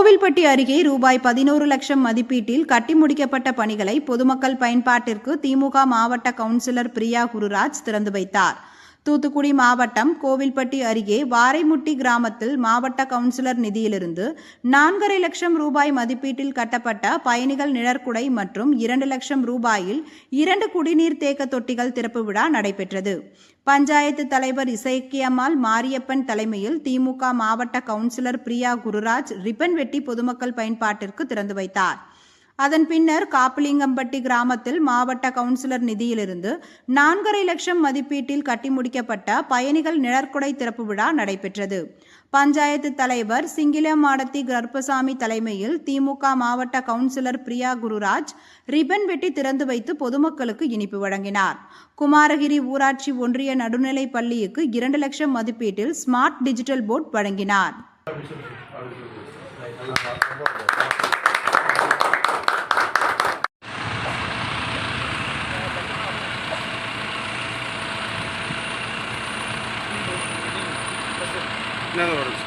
கோவில்பட்டி அருகே ரூபாய் பதினோரு லட்சம் மதிப்பீட்டில் கட்டி முடிக்கப்பட்ட பணிகளை பொதுமக்கள் பயன்பாட்டிற்கு திமுக மாவட்ட கவுன்சிலர் பிரியா குருராஜ் திறந்து வைத்தார். தூத்துக்குடி மாவட்டம் கோவில்பட்டி அருகே வாரைமுட்டி கிராமத்தில் மாவட்ட கவுன்சிலர் நிதியிலிருந்து நான்கரை லட்சம் ரூபாய் மதிப்பீட்டில் கட்டப்பட்ட பயணிகள் நிழற்குடை மற்றும் இரண்டு லட்சம் ரூபாயில் இரண்டு குடிநீர் தேக்க தொட்டிகள் திறப்பு விழா நடைபெற்றது. பஞ்சாயத்து தலைவர் இசைக்கியம்மாள் மாரியப்பன் தலைமையில் திமுக மாவட்ட கவுன்சிலர் பிரியா குருராஜ் ரிப்பன் வெட்டி பொதுமக்கள் பயன்பாட்டிற்கு திறந்து வைத்தார். அதன் பின்னர் காப்பிலிங்கம்பட்டி கிராமத்தில் மாவட்ட கவுன்சிலர் நிதியிலிருந்து நான்கரை லட்சம் மதிப்பீட்டில் கட்டி முடிக்கப்பட்ட பயணிகள் நிழற்குடை திறப்பு விழா நடைபெற்றது. பஞ்சாயத்து தலைவர் சிங்கிலமாடத்தி கர்ப்பசாமி தலைமையில் திமுக மாவட்ட கவுன்சிலர் பிரியா குருராஜ் ரிப்பன் வெட்டி திறந்து வைத்து பொதுமக்களுக்கு இனிப்பு வழங்கினார். குமாரகிரி ஊராட்சி ஒன்றிய நடுநிலைப் பள்ளிக்கு இரண்டு லட்சம் மதிப்பீட்டில் ஸ்மார்ட் டிஜிட்டல் போர்ட் வழங்கினார். Platinadores.